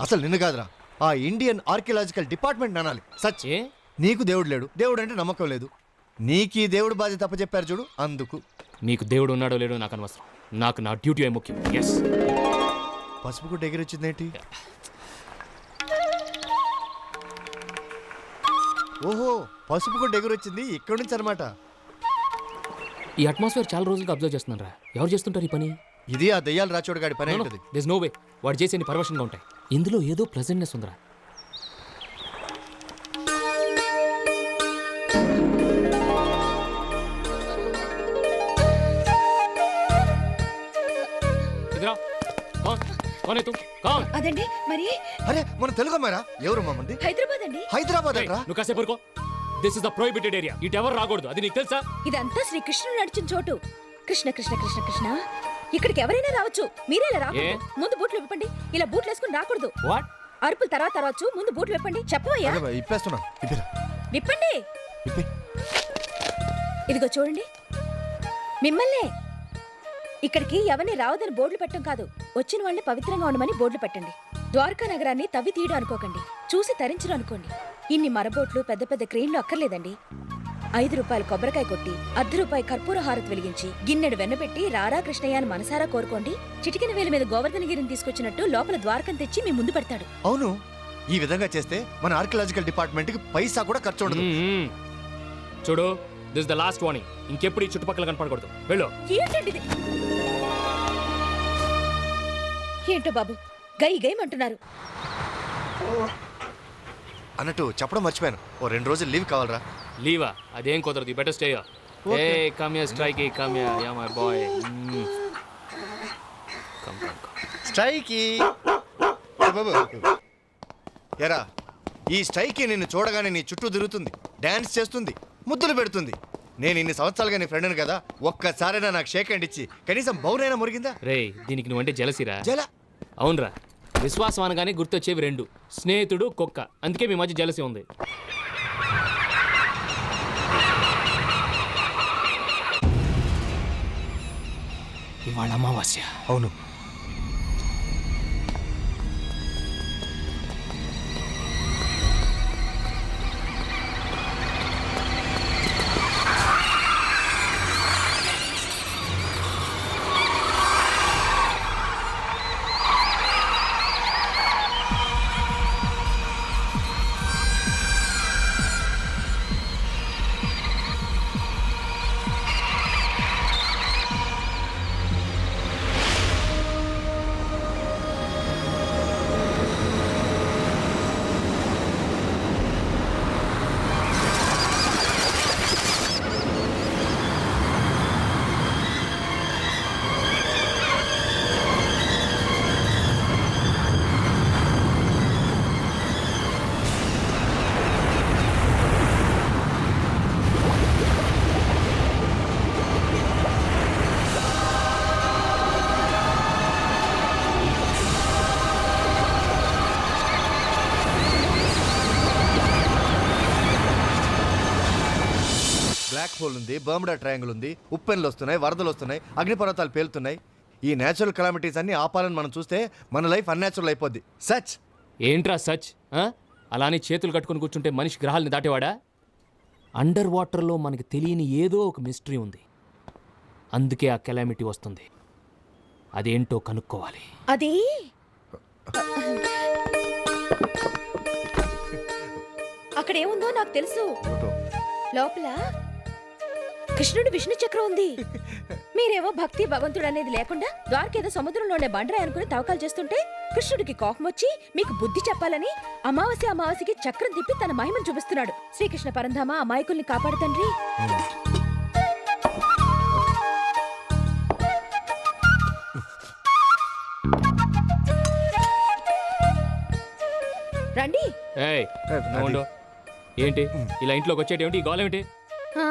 అసలు నిన్ను కాదురా. ఆ ఇండియన్ ఆర్కియలాజికల్ డిపార్ట్మెంట్ అనాలి. సచ్ నీకు దేవుడు లేడు. దేవుడు అంటే నమ్మకం లేదు. నీకు ఈ దేవుడు బాధ్యత తప్పచెప్పారు చూడు అందుకు. నీకు దేవుడు ఉన్నాడో లేడో నాకు అనవసరం. నాకు నా డ్యూటీ అయి ముఖ్యం. ఎస్ పసుపు గుడ్డ ఎగిరొచ్చిందేంటి ఓహో పసుపు గుడ్డ ఎగురొచ్చింది ఇక్కడి నుంచి అనమాట ఈ అట్మాస్ఫియర్ చాలా రోజులుగా అబ్జర్వ్ చేస్తున్నాను రా ఎవరు చేస్తుంటారు ఈ పని? ఇది ఆ దయ్యాల రాచోడు గాడి పని ఉంటుంది దిస్ నో వే వాడు చేసేని పర్వషన్గా ఉంటాయి. ఇందులో ఏదో ప్రెజెంట్నెస్ ఉందిరా. ఇదిరా. కౌన్ కౌన్ తు కౌన్ అదండి మరి? అరే మన తెలుగు అమ్మారా ఎవరు మంది? హైదరాబాద్ అండి. హైదరాబాద్ అంటరా? నువ్వు కాసేపు ఊరుకో. This is the prohibited area ఇటు ఎవరు రాకూడదు. అది నీకు తెలుసా? ఇదంతా శ్రీకృష్ణుడు నడిచిన చోటు. కృష్ణ కృష్ణ కృష్ణ కృష్ణ. ఇక్కడికి ఎవరైనా రావచ్చు. మీరే ఇలా రాకూడదు? ముందు బూట్లు విప్పండి. ఇలా బూట్లు వేసుకుని రాకూడదు. వాట్? అరుపులు తర్వాత తర్వాత ముందు బూట్లు విప్పండి. చెప్పవయ్యా? ఇప్పేస్తున్నా. ఇప్పిరా. విప్పండి. ఇదిగో చూడండి. మిమ్మల్నే ఇక్కడికి ఎవరిని రావదని బోర్డులు పెట్టడం కాదు. వచ్చిన వాళ్ళని పవిత్రంగా ఉండమని బోర్డులు పెట్టండి. ద్వారకా నగరాన్ని తవ్వి తీయడం అనుకోకండి. చూసి తరించడం అనుకోండి. ఇన్ని మరబోట్లు పెద్ద పెద్ద క్రెయిన్లు అక్కర్లేదండి. ఐదు రూపాయలు కొబ్బరికాయ కొట్టి అర్ధ రూపాయి కర్పూర హారతి వెలిగించి గిన్నెడు వెన్నపెట్టి రారా కృష్ణయ్య అని మనసారా కోరుకోండి. చిటికిన వేల మీద గోవర్ధనగిరిని తీసుకొచ్చినట్టు లోపల ద్వారకం తెచ్చి మీ ముందు పెడతాడు. అవును ఈ విధంగా చేస్తే మన ఆర్కియలాజికల్ డిపార్ట్మెంట్కి పైసా కూడా ఖర్చు ఉండదు. చూడు దిస్ ద లాస్ట్ వార్నింగ్ ఇంకెప్పుడు ఈ చుట్టుపక్కల కనపడకూడదు. వెళ్ళు. ఏంటండి ఇది? ఏంటో బాబు గై గైమంటున్నారు. అన్నట్టు చెప్పడం మర్చిపోయాను. ఓ రెండు రోజులు లీవ్ కావాలరా. లీవా? అదేం కుదరదు better stay a come ya strike come ya ya my boy come స్ట్రైకి ఎరా ఈ స్ట్రైకి నిన్ను చూడగానే నీ చుట్టూ తిరుగుతుంది డాన్స్ చేస్తుంది ముద్దులు పెడుతుంది. నేను ఇన్ని సంవత్సరాలుగా నీ ఫ్రెండ్ని కదా ఒక్కసారైనా నాకు షేక్ హ్యాండ్ ఇచ్చి కనీసం బౌనైనా మురిగిందా? రే దీనికి నువ్వంటే జలసిరా? జల. అవునరా. విశ్వాసం అనగానే గుర్తొచ్చేవి రెండు. స్నేహితుడు కుక్క. అందుకే మీ మధ్య జలసి ఉంది. ఇవాళ అమావాస్య. అవును. హోల్ ఉంది బర్ముడా ట్రయాంగిల్ ఉంది ఉప్పెన్లు వస్తున్నాయి వరదలు వస్తున్నాయి అగ్నిపర్వతాలు పేలుతున్నాయి. ఈ నేచురల్ కలామిటీస్ అన్ని ఆపాలని మనం చూస్తే మన లైఫ్ అన్యాచురల్ అయిపోద్ది. సచ్! ఏంట్రా సచ్? ఆ? అలానే చేతులు కట్టుకొని కూర్చుంటే మనిషి గ్రహాలని దాటేవాడా? అండర్ వాటర్లో మనకి తెలియని ఏదో ఒక మిస్టరీ ఉంది. అందుకే ఆ కెలామిటీ వస్తుంది. అదేంటో కనుక్కోవాలి. అది? అక్కడ ఏముందో నాకు తెలుసు. లోపల కృష్ణుడు విష్ణు చక్రం ఉంది. మీరేమో భక్తి భగవంతుడు అనేది లేకుండా ద్వారకేదో సముద్రంలో ఉండే బండరాయి అనుకుని తవ్వకాలు చేస్తుంటే కృష్ణుడికి కోపం వచ్చి మీకు బుద్ధి చెప్పాలని అమావాస్య అమావాస్యకి చక్రం తిప్పి తన మహిమను చూపిస్తున్నాడు. శ్రీకృష్ణ పరంధామ అమాయకుల్ని కాపాడు తండ్రి. రండి. ఏయ్ నువ్వు ఉండు. ఏంటి? ఇలా ఇంట్లోకి వచ్చేటేమిటి? ఈ గోళం ఏంటి? ఆ,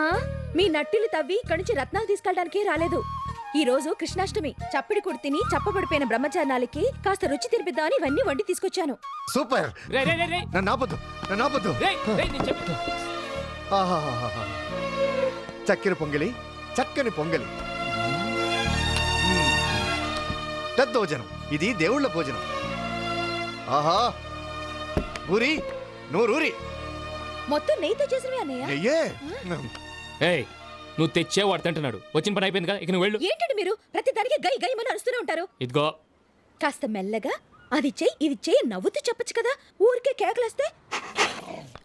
మీ నట్టిలు తవ్వి ఇక్కడి నుంచి రత్నాలు తీసుకెళ్ళడానికి రాలేదు. ఈ రోజు కృష్ణాష్టమి. చప్పిడి కుడి తిని చప్పబడిపోయిన బ్రహ్మచారాలకి కాస్త రుచి తినిపిద్దామని ఇవన్నీ వండి తీసుకొచ్చాను. సూపర్! రే రే రే రే. నన్ను ఆపొద్దు నన్ను ఆపొద్దు. రేయ్, రేయ్, నేను చెప్పేది. ఆహాహాహాహా. చక్కెర పొంగలి చక్కని పొంగలి. దద్దోజనం ఇది దేవుళ్ళ భోజనం. ఆహా! ఊరి నువ్వు రూరి మొత్తం నెయ్యితో చేసినవి అన్నయ్య? నెయ్యే. ఏయ్ నువ్వు తెచ్చే వాడు తింటున్నాడు వచ్చిన పని అయిపోయింది కదా ఇక నువ్వు వెళ్ళు. ఏంటండి మీరు? ప్రతి దానికి గై గై అని అరుస్తూనే ఉంటారు. ఇదిగో. కాస్త మెల్లగా అది చెయ్యి ఇది చెయ్యి నవ్వుతూ చెప్పొచ్చు కదా? ఊరికే కేకలేస్తే?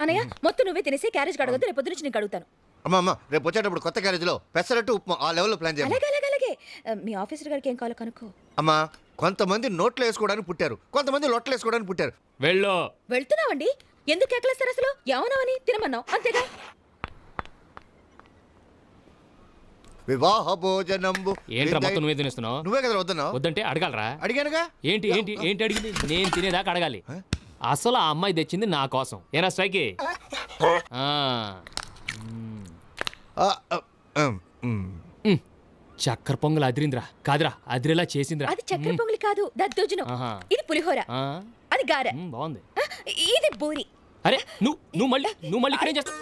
అనయ్య మొత్తం నువ్వే తినేసి క్యారేజ్ కడగద్దు రేపు పొద్దునుంచి నేను కడుగుతాను అమ్మ అమ్మ రేపు వచ్చేటప్పుడు కొత్త క్యారేజ్లో పెసరట్టు ఉప్మా ఆ లెవెల్లో ప్లాన్ చేయాలి అలాగే అలాగే అలాగే. ఆ, మీ ఆఫీసర్ గారికి ఏం కావాలో కనుక్కో. అమ్మా కొంతమంది నోట్లు వేసుకోవడానికి పుట్టారు. కొంతమంది లొట్టలు వేసుకోవడానికి పుట్టారు. వెళ్ళు. వెళ్తున్నావండి? ఎందుకు కేకలేస్తారు అసలు? ఏమన్నావని? తినమన్నావు అంతేగా? వివాహ భోజనంబు ఏంట్రా మొత్తం నువ్వే తినేస్తున్నావు? నువ్వే కదా వద్దన్నావు? వద్దంటే అడగాలరా? అడిగానుగా? ఏంటి ఏంటి ఏంటి అడిగింది? నేను తినేదాకా అడగాలి. అసలు ఆ అమ్మాయి తెచ్చింది నా కోసం. ఏనా స్ట్రైకి. చక్కెర పొంగల్ అదిరిందిరా. కాదురా అదిరేలా చేసిందిరా. అది చక్కెర పొంగలి కాదు దద్దోజనం. ఇది పులిహోర. ఆ, అది గారె. బాగుంది. ఇది బూరి అరే నువ్వు నువ్వు మళ్ళీ నువ్వు మళ్ళీ ఇక్కడ ఏం చేస్తావు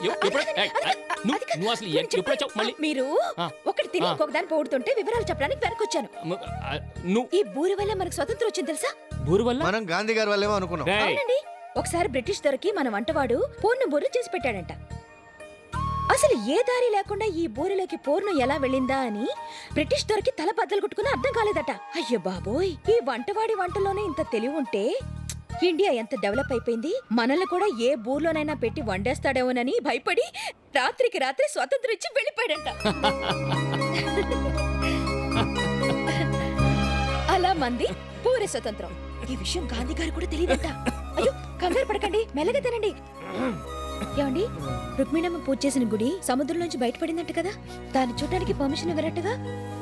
నువ్వు నువ్వు అసలు ఎప్పుడు వచ్చావు మళ్ళీ? మీరు ఆ. ఒకటి తిని ఆ. పోడుతుంటే వివరాలు చెప్పడానికి వెనకొచ్చాను. ము- ఆ, నువ్వు ఈ బూరి వల్ల మనకు స్వతంత్రం వచ్చింది తెలుసా? బూరు వల్ల? మనం గాంధీ గారి వాళ్ళేమో అనుకున్నాం. రేయ్, అవునండి. ఒకసారి బ్రిటిష్ దొరికి మన వంటవాడు పూర్ణ బూరెలు చేసి పెట్టాడంట. అసలు ఏ దారి లేకుండా ఈ బూరెలోకి పూర్ణం ఎలా వెళ్ళిందా అని బ్రిటిష్ దొరికి తల బద్దలు కొట్టుకుని అర్థం కాలేదట. అయ్యో బాబోయ్. ఈ వంటవాడి వంటలోనే ఇంత తెలివి ఉంటే ఇండియా ఎంత డెవలప్ అయిపోయింది? మనల్ని కూడా ఏ బూర్లోనైనా పెట్టి వండేస్తాడేమోనని భయపడి రాత్రికి రాత్రి స్వాతంత్రం ఇచ్చి వెళ్ళిపోయాడంట. అలా మంది పూరే స్వతంత్రం. ఈ విషయం గాంధీ గారు కూడా తెలియదంట. అయ్యో కంగారు పడకండి మెల్లగా తినండి. ఏమండి రుక్మిణమ్మ పూజ చేసిన గుడి సముద్రం నుంచి బయటపడిందంట కదా. దాన్ని చూడడానికి పర్మిషన్ ఇవ్వరట్టుగా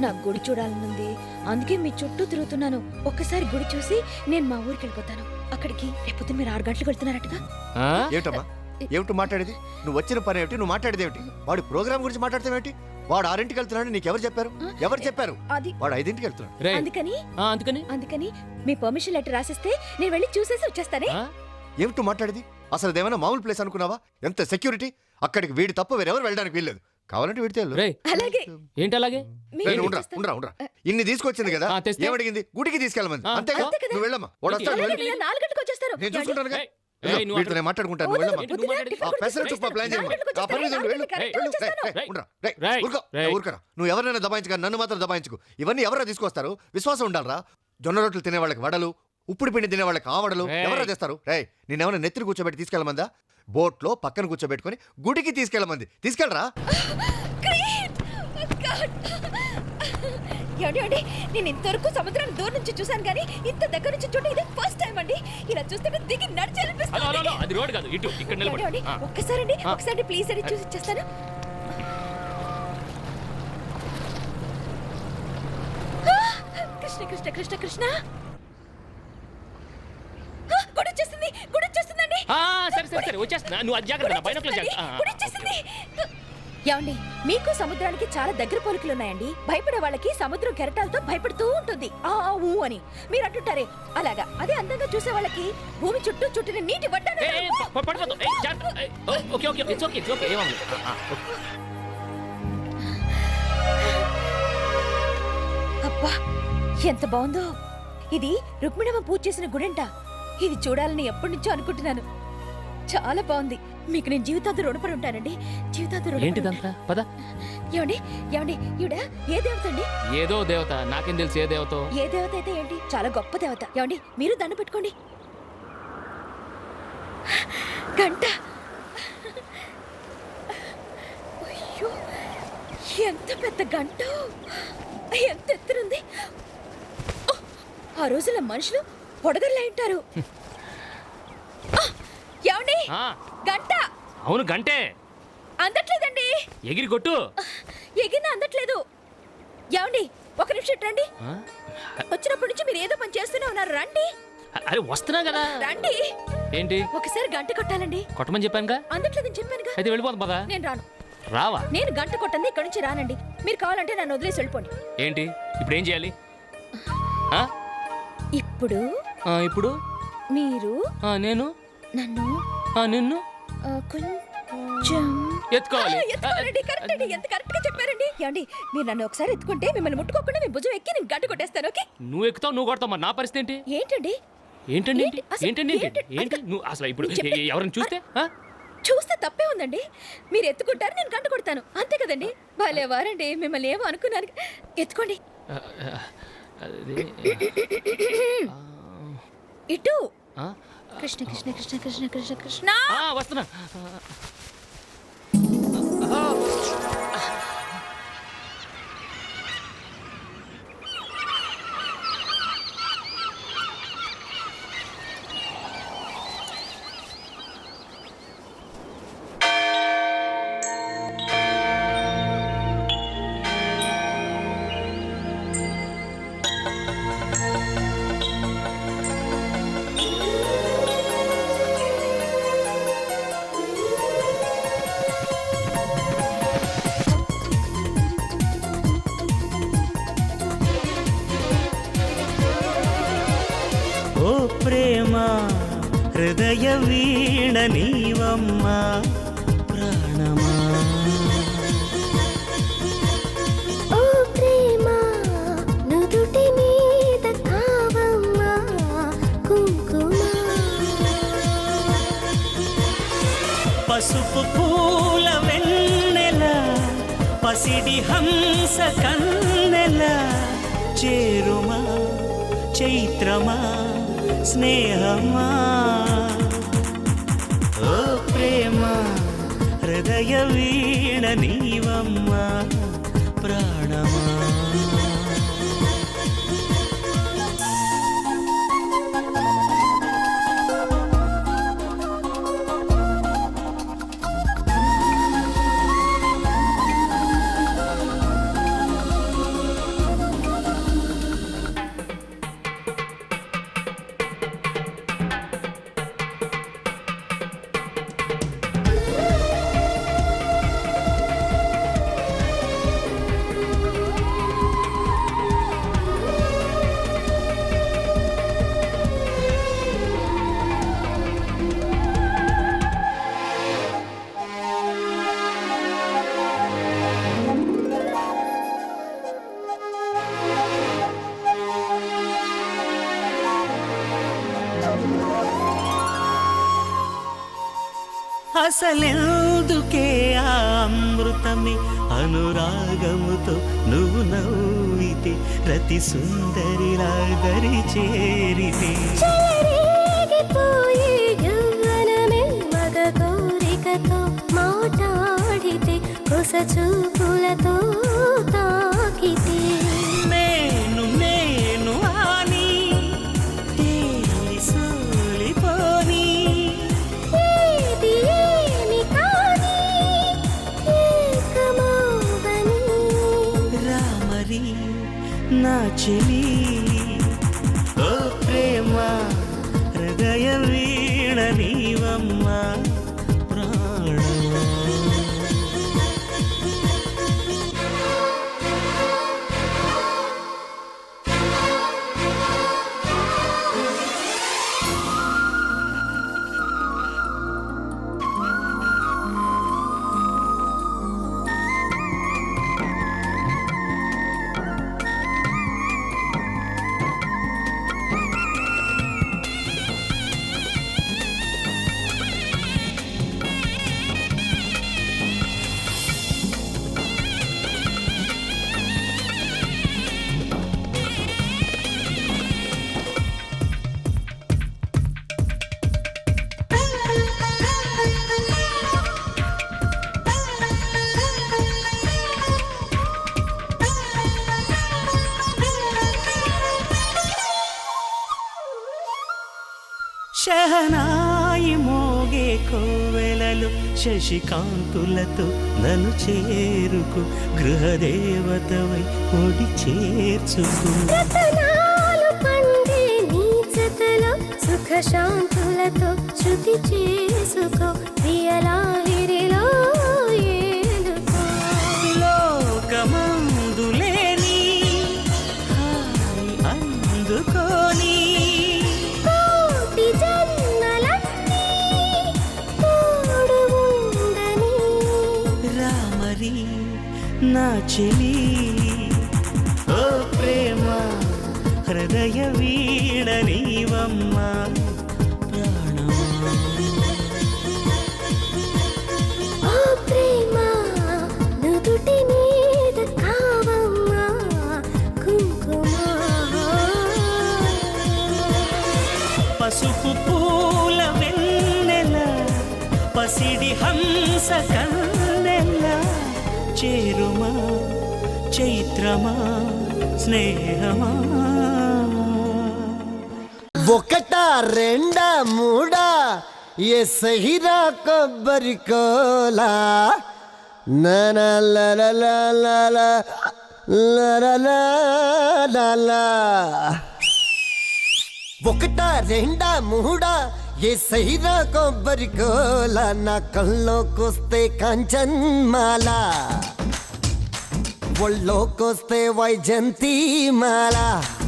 నాకు గుడి చూడాలనుంది. అందుకే మీ చుట్టూ తిరుగుతున్నాను. ఒక్కసారి గుడి చూసి నేను మా ఊరికి వెళ్ళిపోతాను. అక్కడికి రేపొద్దు మీరు ఆరు గంటలకు వెళ్తున్నారట్టుగా ఏమిటి మాట్లాడేది? నువ్వు వచ్చిన పని ఏమిటి? నువ్వు మాట్లాడేది ఏమిటి? వాడి ప్రోగ్రామ్ గురించి మాట్లాడతావేంటి వాడు ఆరింటికి వెళ్తున్నాడు నీకు ఎవరు చెప్పారు ఎవరు చెప్పారు? అది. వాడు ఐదింటికి వెళ్తున్నాడు. రేయ్, అందుకని? ఆ, అందుకని? అందుకని మీ పర్మిషన్ లెటర్ రాసిస్తే నేను వెళ్ళి చూసేసి వచ్చేస్తానే. ఆ? ఏమిటి మాట్లాడేది? అసలు అదేమైనా మామూలు ప్లేస్ అనుకున్నావా? ఎంత సెక్యూరిటీ అక్కడికి వీడి తప్ప వేరెవరు వెళ్ళడానికి వీల్లేదు. కావాలంటే వీడితే వెళ్ళు. రేయ్. అలాగే. ఏంటి అలాగే? మీరు రేయ్, నువ్వు ఉండరా. ఉండరా ఉండరా. ఇన్ని తీసుకొచ్చింది కదా? ఆ, తెస్తే? ఏమడిగింది? గుడికి తీసుకెళ్ళమంది. అంతే కదా. నువ్వు వెళ్ళమ్మా. వాడు వస్తాడు వెళ్ళు. నాలుగు గంటలకు నేను చూసుకుంటానుగా. వీటితో నేను మాట్లాడుకుంటాను నువ్వు ఎవరైనా దబాయించుక నన్ను మాత్రం దబాయించుకు. ఇవన్నీ ఎవరైనా తీసుకొస్తారు? విశ్వాసం ఉండాలరా. జొన్న రొట్టెలు తినే వాళ్ళకి వడలు ఉప్పుడు పిండి తినే వాళ్ళకి ఆవడలు రేయ్. ఎవరైనా చేస్తారు? రే నేనేమైనా నెత్తిని కూర్చోబెట్టి తీసుకెళ్ళమందా? బోట్లో పక్కన కూర్చోబెట్టుకొని గుడికి తీసుకెళ్ళమంది. తీసుకెళ్ళరా! ఏమండి ఏమండి నేను ఇంతవరకు సముద్రాన్ని దూరం నుంచి చూశాను కానీ ఇంత దగ్గర నుంచి చూడండి ఇదే ఫస్ట్ టైం అండి ఇలా చూస్తుంటే దిగి నడిచాలనిపిస్తుంది అది రోడ్ కాదు ఇటు ఇక్కడ ఏమండి, నిలబడి ఏమండి? ఆ. ఒక్కసారండి ఆ. ఒకసారి ప్లీజ్ అండి చూసి ఇచ్చేస్తాను! కృష్ణ కృష్ణ కృష్ణ కృష్ణ ఆ, గుడి వచ్చేస్తుంది గుడి వచ్చేస్తుందండి ఆ, సరే సరే సరే వచ్చేస్తున్నా నువ్వు అది జాగ్రత్త వచ్చేస్తుంది, జాగ్రత్త. ఏమండి మీకు సముద్రానికి చాలా దగ్గర పోలికలు ఉన్నాయండి భయపడే వాళ్ళకి సముద్రం కెరటాలతో భయపడుతూ ఉంటుంది. ఆ ఊ అని. మీరు అంటుంటారే అలాగా? అదే అందంగా చూసే వాళ్ళకి భూమి చుట్టూ చుట్టిన నీటి. అబ్బా ఎంత బాగుందో. ఇది రుక్మిణమ్మ పూజ చేసిన గుడంట. ఇది చూడాలని ఎప్పటి నుంచో అనుకుంటున్నాను. చాలా బాగుంది. మీకు నేను జీవితాంతం రుణపడి ఉంటానండి. జీవితాంతం ఏంటిదంతా పద. ఏమండి? ఏమండి? ఈవిడ ఏ దేవత అండి? ఏదో దేవత. నాకేం తెలుసు ఏ దేవతో? ఏ దేవత అయితే ఏంటి? చాలా గొప్ప దేవత. ఏమండి? మీరు దండ పెట్టుకోండి. గంట. అయ్యో! ఎంత పెద్ద గంట. ఎంత ఎత్తునుంది ఆ రోజుల్లో మనుషులు పొడగర్లా ఉంటారు. గంట. అవును గంటే. అందట్లేదండి. ఎగిరి కొట్టు. ఎగిన అందట్లేదు. ఏమండి ఒక నిమిషం రండి? వచ్చినప్పటి నుంచి మీరు ఏదో పని చేస్తూనే ఉన్నారు. రండి. అరే వస్తున్నా కదా. రండి. ఏంటి? ఒకసారి గంట కొట్టాలండి. కొట్టమని చెప్పానుగా? అందట్లేదని చెప్పానుగా. అయితే వెళ్ళిపోతాం పదా. నేను రాను. రావా? నేను గంట కొట్టండి ఇక్కడి నుంచి రానండి. మీరు కావాలంటే నన్ను వదిలేసి వెళ్ళిపోండి. ఏంటి? ఇప్పుడు ఏం చేయాలి? ఇప్పుడు ఇప్పుడు? మీరు నేను? నన్ను ఆ, నిన్ను? కొంచెం. ఎత్తుకోవాలి. ఎత్తుకోవాలండి కరెక్ట్ అండి ఎంత కరెక్ట్గా చెప్పారండి. ఏమండి మీరు నన్ను ఒకసారి ఎత్తుకుంటే మిమ్మల్ని ముట్టుకోకుండా మీ భుజం ఎక్కి నేను గంట కొట్టేస్తాను ఓకే? నువ్వు ఎక్కుతావు నువ్వు కొడతావు మరి నా పరిస్థితి ఏంటి? ఏంటండి? ఏంటండి ఏంటండి ఏంటి? నువ్వు అసలు ఇప్పుడు ఎవరిని చూస్తే? చూస్తే తప్పే ఉందండి. మీరు ఎత్తుకుంటారు నేను కంట కొడతాను. అంతే కదండి. భలే వారండి మిమ్మల్ని ఏమో అనుకున్నాను. ఎత్తుకోండి. ఇటు. కృష్ణ కృష్ణ కృష్ణ కృష్ణ కృష్ణ కృష్ణ. వస్తున్నా. ప్రేమ హృదయ వీణ నీవమ్మ ప్రాణమా. ఓ ప్రేమ నుదుటి మీద కావమ్మ కుంకుమ. పసుపు పూల వెన్నెల పసిడి హంస కన్నెల చేరుమా చైత్రమా. స్నేహమా? ఓ ప్రేమ హృదయ వీణ నీవమ్మా ప్రాణమా? అసలెందుకే ఆ అమృతమే అనురాగముతో నువ్వు నవ్వితే ప్రతి సుందరిలా దరి చేరితే? మాట్లాడితే కొస చూపులతో తాకితే? నా చెలి ఓ ప్రేమ హృదయ వీణ శశికాంతులతో నన్ను చేరుకు గృహదేవతవై ఒడి చేర్చుకు. సుఖశాంతులతో పండే నీ జతలో సుఖ శృతి చేసుకో ప్రియలాహిరిలో. నా చెలి. ఓ ప్రేమ హృదయ వీణ నీవమ్మా పసుపు పూల వెన్నెల పసిడి హంస కన్నెల చైత్రమా స్నేహమా ఒకట రెండా మూడా ఏ సహిరా కొబ్బరి కోలా ఒకట రెండా మూడా ఏ సహిరా కొబ్బరి కోలా నా కల్లోకొస్తే కంచన్మాల बोललो कोसते वैजंती माला.